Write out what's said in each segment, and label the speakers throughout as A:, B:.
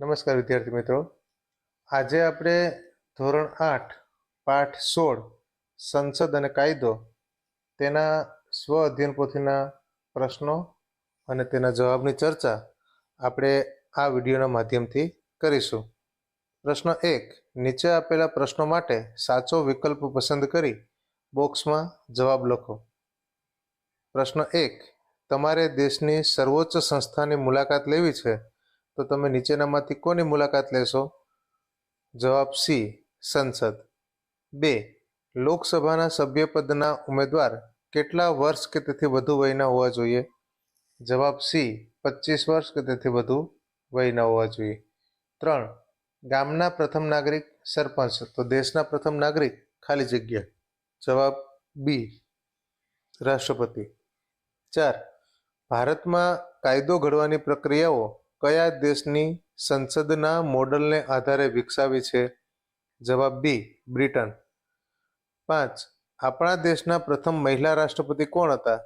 A: નમસ્કાર વિદ્યાર્થી મિત્રો. આજે આપણે ધોરણ આઠ, પાઠ સોળ, સંસદ અને કાયદો તેના સ્વ અધ્યયન પોથીના પ્રશ્નો અને તેના જવાબની ચર્ચા આપણે આ વિડીયોના માધ્યમથી કરીશું. પ્રશ્ન એક, નીચે આપેલા પ્રશ્નો માટે સાચો વિકલ્પ પસંદ કરી બોક્સમાં જવાબ લખો. પ્રશ્ન એક, તમારે દેશની સર્વોચ્ચ સંસ્થાની મુલાકાત લેવી છે તો તમે નીચેનામાંથી કોની મુલાકાત લેશો? જવાબ સી, સંસદ. બે, લોકસભાના સભ્યપદના ઉમેદવાર કેટલા વર્ષ કે તેથી વધુ વયના હોવા જોઈએ? જવાબ સી, પચીસ વર્ષ કે તેથી વધુ વયના હોવા જોઈએ. ત્રણ, ગામના પ્રથમ નાગરિક સરપંચ, તો દેશના પ્રથમ નાગરિક ખાલી જગ્યા. જવાબ બી, રાષ્ટ્રપતિ. ચાર, ભારતમાં કાયદો ઘડવાની પ્રક્રિયાઓ કયા દેશની સંસદના મોડલને આધારે વિકસાવી છે? જવાબ બી, બ્રિટન. પાંચ, આપણા દેશના પ્રથમ મહિલા રાષ્ટ્રપતિ કોણ હતા?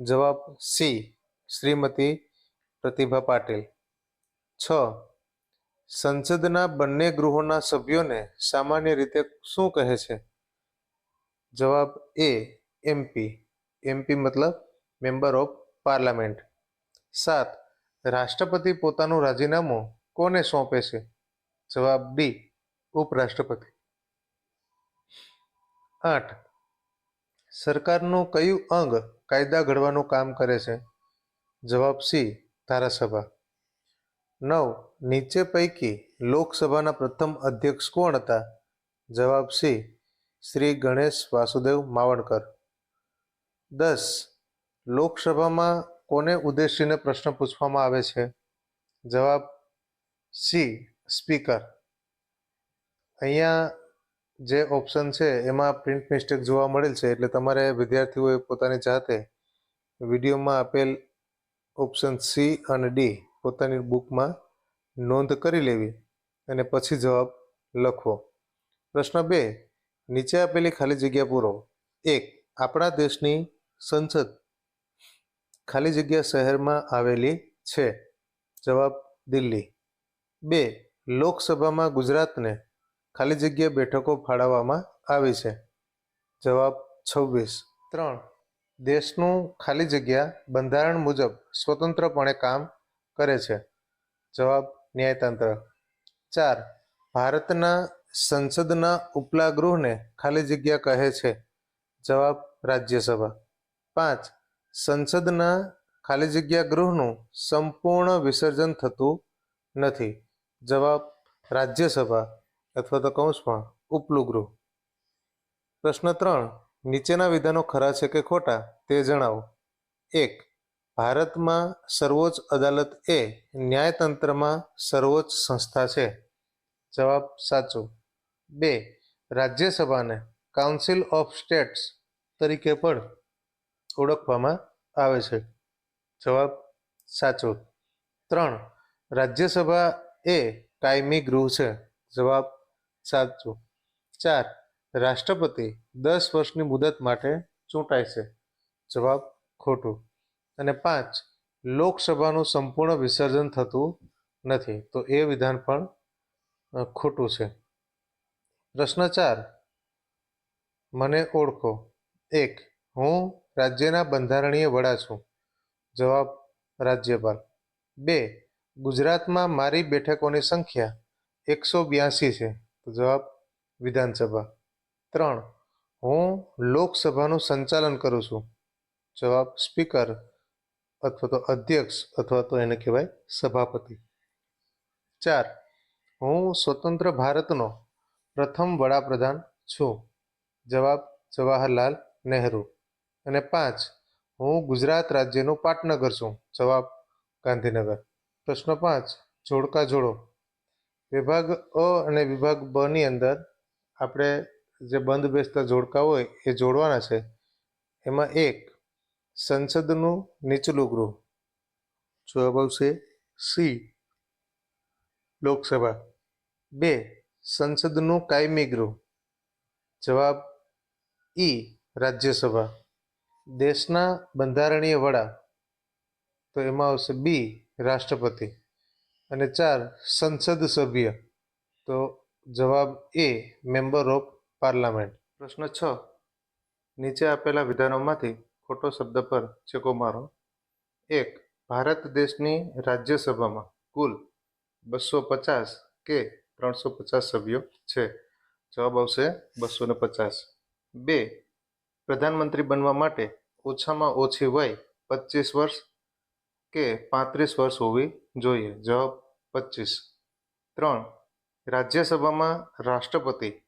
A: જવાબ સી, શ્રીમતી પ્રતિભા પાટીલ. છ, સંસદના બંને ગૃહોના સભ્યોને સામાન્ય રીતે શું કહે છે? જવાબ એ એમપી એમપી મતલબ મેમ્બર ઓફ પાર્લામેન્ટ. સાત રાષ્ટ્રપતિ પોતાનું રાજીનામું કોને સોંપે છે? જવાબ બી, ઉપરાષ્ટ્રપતિ. આઠ. સરકારનું કયું અંગ કાયદા ઘડવાનું કામ કરે છે? જવાબ સી, ધારાસભા. નવ. નીચે પૈકી લોકસભાના પ્રથમ અધ્યક્ષ કોણ હતા? જવાબ સી, શ્રી ગણેશ વાસુદેવ માવણકર દસ. લોકસભામાં કોને ઉદ્દેશીને પ્રશ્ન પૂછવામાં આવે છે? જવાબ સી, સ્પીકર. અહીંયા જે ઓપ્શન છે, એમાં પ્રિન્ટ મિસ્ટેક જોવા મળેલ છે, એટલે તમારે વિદ્યાર્થીઓએ પોતાની જાતે વિડીયોમાં આપેલ ઓપ્શન સી અને ડી પોતાની બુકમાં નોંધ કરી લેવી અને પછી જવાબ લખવો. પ્રશ્ન બે, નીચે આપેલી ખાલી જગ્યા પૂરો. એક, આપણા દેશની સંસદ ખાલી જગ્યા શહેરમાં આવેલી છે. જવાબ દિલ્હી. બે, લોકસભામાં ગુજરાતને ખાલી જગ્યા બેઠકો ફાળવવામાં આવી છે. જવાબ છવ્વીસ. ત્રણ, દેશનું ખાલી જગ્યા બંધારણ મુજબ સ્વતંત્રપણે કામ કરે છે. જવાબ ન્યાયતંત્ર. ચાર, ભારતના સંસદના ઉપલા ગૃહને ખાલી જગ્યા કહે છે. જવાબ રાજ્યસભા. પાંચ સંસદના ખાલી જગ્યા ગૃહનું સંપૂર્ણ વિસર્જન થતું નથી. જવાબ, રાજ્યસભા અથવા તો કૌંસમાં ઉપલું ગૃહ. પ્રશ્ન ત્રણ, નીચેના વિધાનો ખરા છે કે ખોટા તે જણાવો. એક, ભારતમાં સર્વોચ્ચ અદાલત એ ન્યાયતંત્રમાં સર્વોચ્ચ સંસ્થા છે. જવાબ, સાચો. બે, રાજ્યસભાને કાઉન્સિલ ઓફ સ્ટેટ્સ તરીકે પણ ઓળખવામાં આવે છે? જવાબ સાચો. ત્રણ, રાજ્યસભા એ કાયમી ગૃહ છે? જવાબ સાચો. ચાર, રાષ્ટ્રપતિ દસ વર્ષની મુદત માટે ચૂંટાય છે? જવાબ ખોટું. અને પાંચ, લોકસભાનું સંપૂર્ણ વિસર્જન થતું નથી. તો એ વિધાન પણ ખોટું છે. પ્રશ્ન ચાર, મને ઓળખો. એક, હું રાજ્યના બંધારણીય વડા છું. જવાબ, રાજ્યપાલ. બે, ગુજરાતમાં મારી બેઠકોની સંખ્યા એકસો બ્યાસી છે. તો જવાબ, વિધાનસભા. ત્રણ, હું લોકસભાનું સંચાલન કરું છું. જવાબ, સ્પીકર અથવા તો અધ્યક્ષ અથવા તો એને કહેવાય સભાપતિ. ચાર, હું સ્વતંત્ર ભારતનો પ્રથમ વડાપ્રધાન છું. જવાબ, જવાહરલાલ નહેરુ. અને પાંચ, હું ગુજરાત રાજ્યનું પાટનગર છું. જવાબ, ગાંધીનગર. પ્રશ્ન પાંચ, જોડકા જોડો. વિભાગ અ અને વિભાગ બની અંદર આપણે જે બંધ બેસતા જોડકા હોય એ જોડવાના છે. એમાં એક, સંસદનું નીચલું ગૃહ. જવાબ આવશે સી, લોકસભા. બે, સંસદનું કાયમી ગૃહ. જવાબ ઈ, રાજ્યસભા. દેશના બંધારણીય વડા, તો એમાં આવશે બી, રાષ્ટ્રપતિ. અને ચાર, સંસદ સભ્ય, તો જવાબ એ, મેમ્બર ઓફ પાર્લામેન્ટ. પ્રશ્ન છ, નીચે આપેલા વિધાનોમાંથી ખોટો શબ્દ પર ચેકો મારો. એક, ભારત દેશની રાજ્યસભામાં કુલ બસો પચાસ કે ત્રણસો પચાસ સભ્યો છે. જવાબ આવશે બસો ને પચાસ. બે પ્રધાનમંત્રી બનવા માટે ઓછામાં ઓછી વય પચીસ વર્ષ કે પાંત્રીસ વર્ષ હોવી જોઈએ? જવાબ પચીસ ત્રણ, રાજ્યસભામાં રાષ્ટ્રપતિ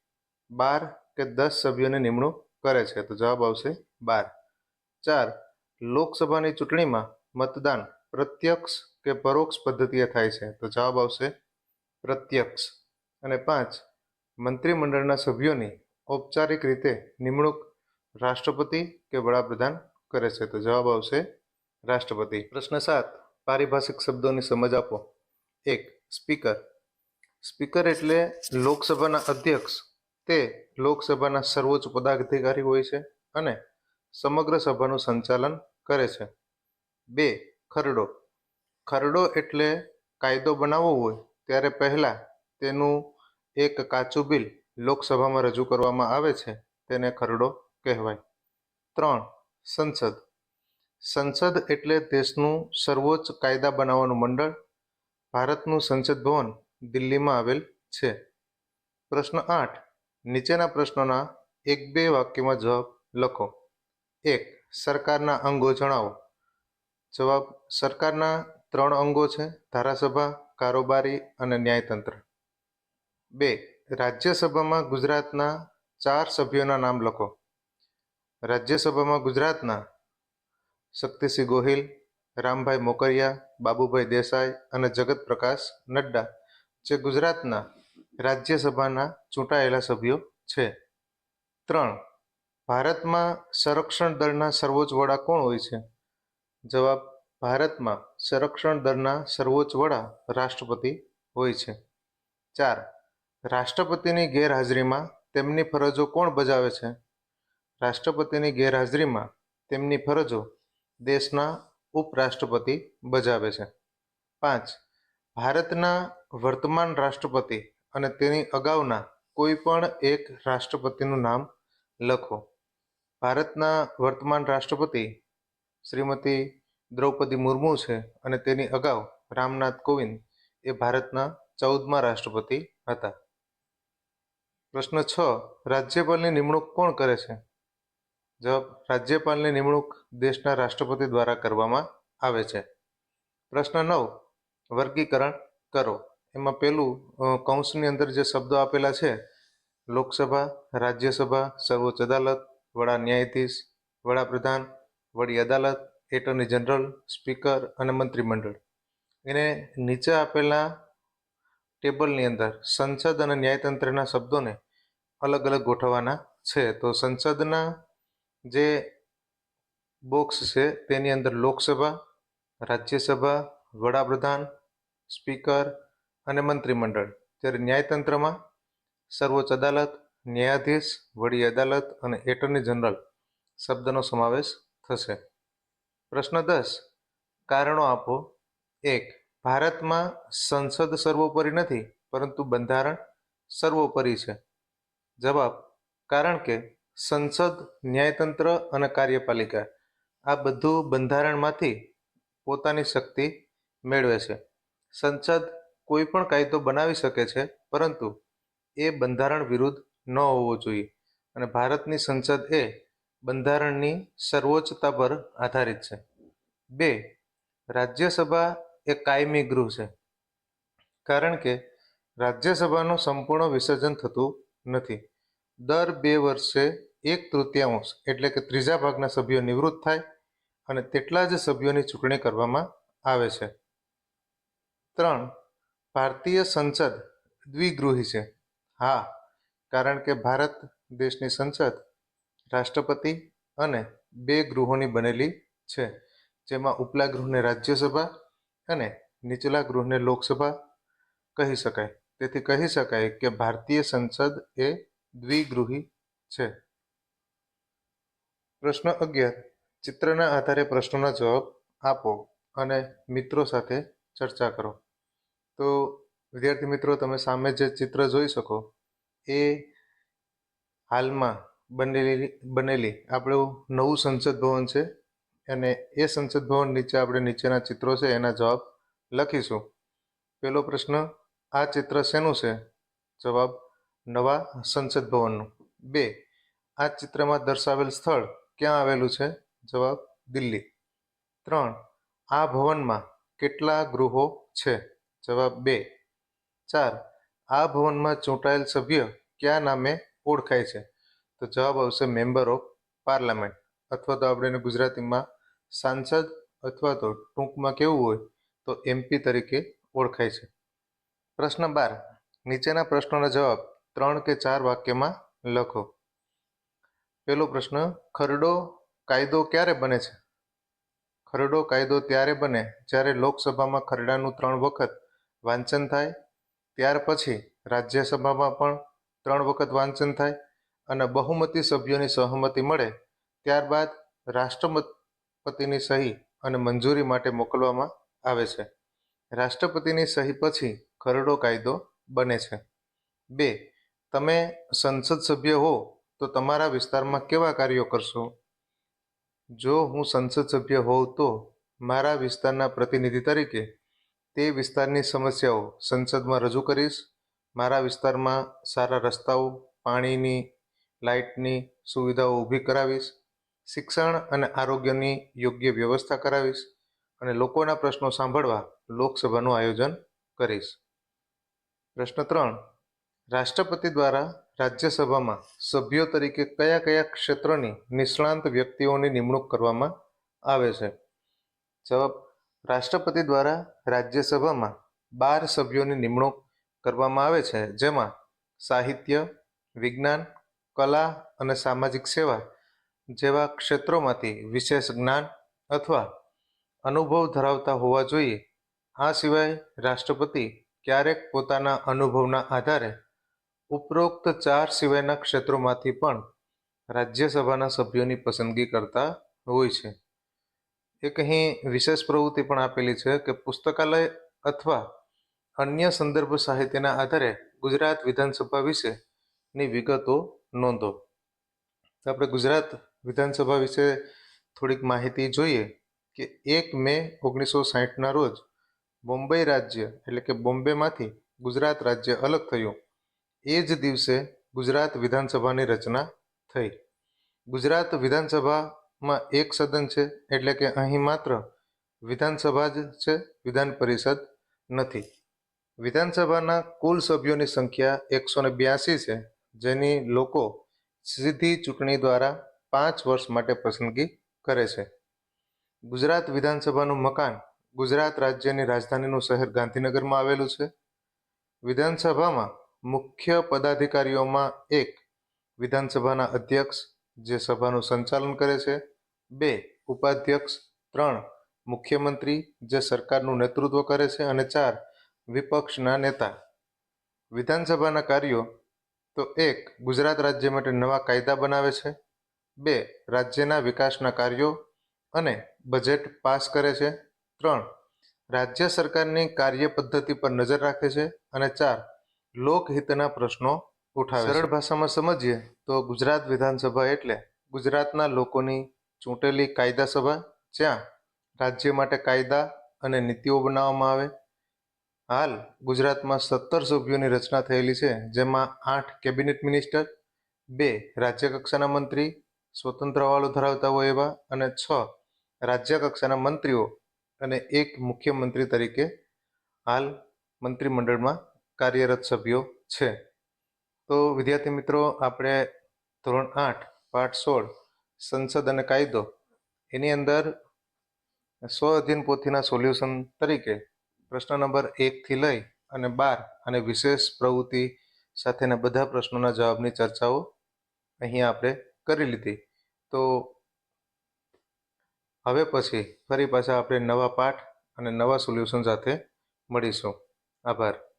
A: બાર કે દસ સભ્યોની નિમણૂક કરે છે? તો જવાબ આવશે બાર. ચાર, લોકસભાની ચૂંટણીમાં મતદાન પ્રત્યક્ષ કે પરોક્ષ પદ્ધતિએ થાય છે? તો જવાબ આવશે પ્રત્યક્ષ. અને પાંચ, મંત્રીમંડળના સભ્યોની ઔપચારિક રીતે નિમણૂક રાષ્ટ્રપતિ કે વડાપ્રધાન કરે છે? તો જવાબ આવશે રાષ્ટ્રપતિ. પ્રશ્ન સાત. પારિભાષિક શબ્દોની સમજ આપો. એક, સ્પીકર. સ્પીકર એટલે લોકસભાના અધ્યક્ષ. તે લોકસભાના સર્વોચ્ચ પદાધિકારી હોય છે અને સમગ્ર સભાનું સંચાલન કરે છે. બે, ખરડો. ખરડો એટલે કાયદો બનાવવો હોય, ત્યારે પહેલાં તેનું એક કાચું બિલ લોકસભામાં રજૂ કરવામાં આવે છે. તેને ખરડો કહેવાય. ત્રણ, સંસદ. સંસદ એટલે દેશનું સર્વોચ્ચ કાયદા બનાવવાનું મંડળ. ભારતનું સંસદ ભવન દિલ્હીમાં આવેલ છે. પ્રશ્ન આઠ, નીચેના પ્રશ્નોના એક બે વાક્યમાં જવાબ લખો. એક, સરકારના અંગો જણાવો. જવાબ, સરકારના ત્રણ અંગો છે, ધારાસભા, કારોબારી અને ન્યાયતંત્ર. બે, રાજ્યસભામાં ગુજરાતના ચાર સભ્યોના નામ લખો. રાજ્યસભામાં ગુજરાતના શક્તિસિંહ ગોહિલ, રામભાઈ મોકરિયા, બાબુભાઈ દેસાઈ અને જગત પ્રકાશ નડ્ડા જે ગુજરાતના રાજ્યસભાના ચૂંટાયેલા સભ્યો છે. ત્રણ, ભારતમાં સંરક્ષણ દળના સર્વોચ્ચ વડા કોણ હોય છે? જવાબ, ભારતમાં સંરક્ષણ દળના સર્વોચ્ચ વડા રાષ્ટ્રપતિ હોય છે. ચાર, રાષ્ટ્રપતિની ગેરહાજરીમાં તેમની ફરજો કોણ બજાવે છે? રાષ્ટ્રપતિની ગેરહાજરીમાં તેમની ફરજો દેશના ઉપરાષ્ટ્રપતિ બજાવે છે. પાંચ, ભારતના વર્તમાન રાષ્ટ્રપતિ અને તેની અગાઉના કોઈ પણ એક રાષ્ટ્રપતિનું નામ લખો. ભારતના વર્તમાન રાષ્ટ્રપતિ શ્રીમતી દ્રૌપદી મુર્મુ છે અને તેની અગાઉ રામનાથ કોવિંદ એ ભારતના ચૌદમા રાષ્ટ્રપતિ હતા. પ્રશ્ન છ, રાજ્યપાલની નિમણૂક કોણ કરે છે? જવાબ રાજ્યપાલની નિમણૂક દેશના રાષ્ટ્રપતિ દ્વારા કરવામાં આવે છે. પ્રશ્ન નવ વર્ગીકરણ કરો. એમાં અ, કૌંસની અંદર જે શબ્દો આપેલા છે લોકસભા રાજ્યસભા સર્વોચ્ચ અદાલત વડા ન્યાયાધીશ વડાપ્રધાન વડી અદાલત એટર્ની જનરલ સ્પીકર અને મંત્રીમંડળ. એને નીચે આપેલા ટેબલની અંદર સંસદ અને ન્યાયતંત્રના શબ્દોને અલગ અલગ ગોઠવવાના છે. તો સંસદના જે બોક્સ છે, તેની અંદર લોકસભા, રાજ્યસભા, વડાપ્રધાન, સ્પીકર અને મંત્રીમંડળ. જ્યારે ન્યાયતંત્રમાં સર્વોચ્ચ અદાલત, ન્યાયાધીશ, વડી અદાલત અને એટર્ની જનરલ શબ્દનો સમાવેશ થશે. પ્રશ્ન દસ. કારણો આપો. એક, ભારતમાં સંસદ સર્વોપરી નથી, પરંતુ બંધારણ સર્વોપરી છે. જવાબ, કારણ કે સંસદ, ન્યાયતંત્ર અને કાર્યપાલિકા આ બધું બંધારણમાંથી પોતાની શક્તિ મેળવે છે. સંસદ કોઈ પણ કાયદો બનાવી શકે છે, પરંતુ એ બંધારણ વિરુદ્ધ ન હોવો જોઈએ અને ભારતની સંસદ એ બંધારણની સર્વોચ્ચતા પર આધારિત છે. બે, રાજ્યસભા એ કાયમી ગૃહ છે, કારણ કે રાજ્યસભાનું સંપૂર્ણ વિસર્જન થતું નથી. દર બે વર્ષે એક તૃતીયાંશ, એટલે કે ત્રીજા ભાગના સભ્યો નિવૃત્ત થાય અને તેટલા જ સભ્યોની ચૂંટણી કરવામાં આવે છે. ત્રણ, ભારતીય સંસદ દ્વિગૃહી છે. હા, કારણ કે ભારત દેશની સંસદ, રાષ્ટ્રપતિ અને બે ગૃહોની બનેલી છે. જેમાં ઉપલા ગૃહને રાજ્યસભા અને નીચલા ગૃહને લોકસભા કહી શકાય. તેથી કહી શકાય કે ભારતીય સંસદ એ દ્વિગૃહી છે. પ્રશ્ન અગિયાર. ચિત્રના આધારે પ્રશ્નોના જવાબ આપો અને મિત્રો સાથે ચર્ચા કરો. તો, વિદ્યાર્થી મિત્રો, તમે સામે જે ચિત્ર જોઈ શકો, એ હાલમાં બનેલી બનેલી આપણું નવું સંસદ ભવન છે અને એ સંસદ ભવન નીચે આપણે નીચેના ચિત્રો છે એના જવાબ લખીશું. પહેલો પ્રશ્ન, આ ચિત્ર શેનું છે? જવાબ નવા સંસદ ભવનનું. બે, આ ચિત્રમાં દર્શાવેલ સ્થળ ક્યાં આવેલું છે? જવાબ, દિલ્હી. ત્રણ, આ ભવનમાં કેટલા ગૃહો છે? જવાબ, બે. ચાર, આ ભવનમાં ચૂંટાયેલ સભ્ય કયા નામે ઓળખાય છે? તો જવાબ આવશે મેમ્બર ઓફ પાર્લામેન્ટ. અથવા તો આપણે ગુજરાતીમાં સાંસદ અથવા તો ટૂંકમાં કેવું હોય, તો એમપી તરીકે ઓળખાય છે. પ્રશ્ન બાર, નીચેના પ્રશ્નોના જવાબ ત્રણ કે ચાર વાક્યમાં લખો. પહેલો પ્રશ્ન, ખરડો કાયદો ક્યારે બને છે? ખરડો કાયદો ત્યારે બને જ્યારે લોકસભામાં ખરડાનું ત્રણ વખત વાંચન થાય, ત્યાર પછી રાજ્યસભામાં પણ ત્રણ વખત વાંચન થાય અને બહુમતી સભ્યોની સહમતિ મળે, ત્યારબાદ રાષ્ટ્રપતિની સહી અને મંજૂરી માટે મોકલવામાં આવે છે. રાષ્ટ્રપતિની સહી પછી ખરડો કાયદો બને છે. બે તમે સંસદ સભ્ય હો, તો તમારા વિસ્તારમાં કેવા કાર્યો કરશો? જો હું સંસદ સભ્ય હોઉં તો મારા વિસ્તારના પ્રતિનિધિ તરીકે તે વિસ્તારની સમસ્યાઓ સંસદમાં રજૂ કરીશ. મારા વિસ્તારમાં સારા રસ્તાઓ, પાણીની, લાઇટની સુવિધાઓ ઊભી કરાવીશ. શિક્ષણ અને આરોગ્યની યોગ્ય વ્યવસ્થા કરાવીશ અને લોકોના પ્રશ્નો સાંભળવા લોકસભાનું આયોજન કરીશ. પ્રશ્ન ત્રણ રાષ્ટ્રપતિ દ્વારા રાજ્યસભામાં સભ્યો તરીકે કયા કયા ક્ષેત્રની નિષ્ણાંત વ્યક્તિઓની નિમણૂક કરવામાં આવે છે? જવાબ, રાષ્ટ્રપતિ દ્વારા રાજ્યસભામાં બાર સભ્યોની નિમણૂક કરવામાં આવે છે, જેમાં સાહિત્ય, વિજ્ઞાન, કલા અને સામાજિક સેવા જેવા ક્ષેત્રોમાંથી વિશેષ જ્ઞાન અથવા અનુભવ ધરાવતા હોવા જોઈએ. આ સિવાય રાષ્ટ્રપતિ ક્યારેક પોતાના અનુભવના આધારે ઉપરોક્ત ચાર સિવાયના ક્ષેત્રોમાંથી પણ રાજ્યસભાના સભ્યોની પસંદગી કરતા હોય છે. એક અહીં વિશેષ પ્રવૃત્તિ પણ આપેલી છે કે પુસ્તકાલય અથવા અન્ય સંદર્ભ સાહિત્યના આધારે ગુજરાત વિધાનસભા વિશેની વિગતો નોંધો. આપણે ગુજરાત વિધાનસભા વિશે થોડીક માહિતી જોઈએ કે એક મે ઓગણીસો સાહીઠના રોજ બોમ્બે રાજ્ય એટલે કે બોમ્બેમાંથી ગુજરાત રાજ્ય અલગ થયું. એ જ દિવસે ગુજરાત વિધાનસભાની રચના થઈ. ગુજરાત વિધાનસભામાં એક સદન છે એટલે કે અહીં માત્ર વિધાનસભા જ છે, વિધાન પરિષદ નથી. વિધાનસભાના કુલ સભ્યોની સંખ્યા એકસો ને બ્યાસી છે, જેની લોકો સીધી ચૂંટણી દ્વારા પાંચ વર્ષ માટે પસંદગી કરે છે. ગુજરાત વિધાનસભાનું મકાન ગુજરાત રાજ્યની રાજધાનીનું શહેર ગાંધીનગરમાં આવેલું છે. વિધાનસભામાં મુખ્ય પદાધિકારીઓમાં એક વિધાનસભાના અધ્યક્ષ, જે સભાનું સંચાલન કરે છે. બે ઉપાધ્યક્ષ, ત્રણ મુખ્યમંત્રી, જે સરકારનું નેતૃત્વ કરે છે. અને ચાર વિપક્ષના નેતા. વિધાનસભાના કાર્યો તો એક ગુજરાત રાજ્ય માટે નવા કાયદા બનાવે છે. બે રાજ્યના વિકાસના કાર્યો અને બજેટ પાસ કરે છે. ત્રણ રાજ્ય સરકારની કાર્ય પદ્ધતિ પર નજર રાખે છે. અને ચાર લોકહિતના પ્રશ્નો ઉઠાવે સરળ ભાષામાં સમજીએ તો ગુજરાત વિધાનસભા એટલે ગુજરાતના લોકોની ચૂંટેલી કાયદા સભા જ્યાં રાજ્ય માટે કાયદા અને નીતિઓ બનાવવામાં આવે. હાલ ગુજરાતમાં સત્તર સભ્યોની રચના થયેલી છે જેમાં આઠ કેબિનેટ મિનિસ્ટર બે રાજ્ય કક્ષાના મંત્રી સ્વતંત્ર હવાલો ધરાવતા હોય એવા અને છ રાજ્ય કક્ષાના મંત્રીઓ અને એક મુખ્યમંત્રી તરીકે હાલ મંત્રીમંડળમાં કાર્યરત સભ્યો છે. તો વિદ્યાર્થી મિત્રો, આપણે ધોરણ આઠ, પાઠ સોળ, સંસદ અને કાયદો, એની અંદર સ્વ અધ્યયન પોથીના સોલ્યુશન તરીકે પ્રશ્ન નંબર એકથી લઈ અને બાર અને વિશેષ પ્રવૃત્તિ સાથેના બધા પ્રશ્નોના જવાબની ચર્ચાઓ અહીંયા આપણે કરી લીધી. તો હવે પછી ફરી પાછા આપણે નવા પાઠ અને નવા સોલ્યુશન સાથે મળીશું. આભાર.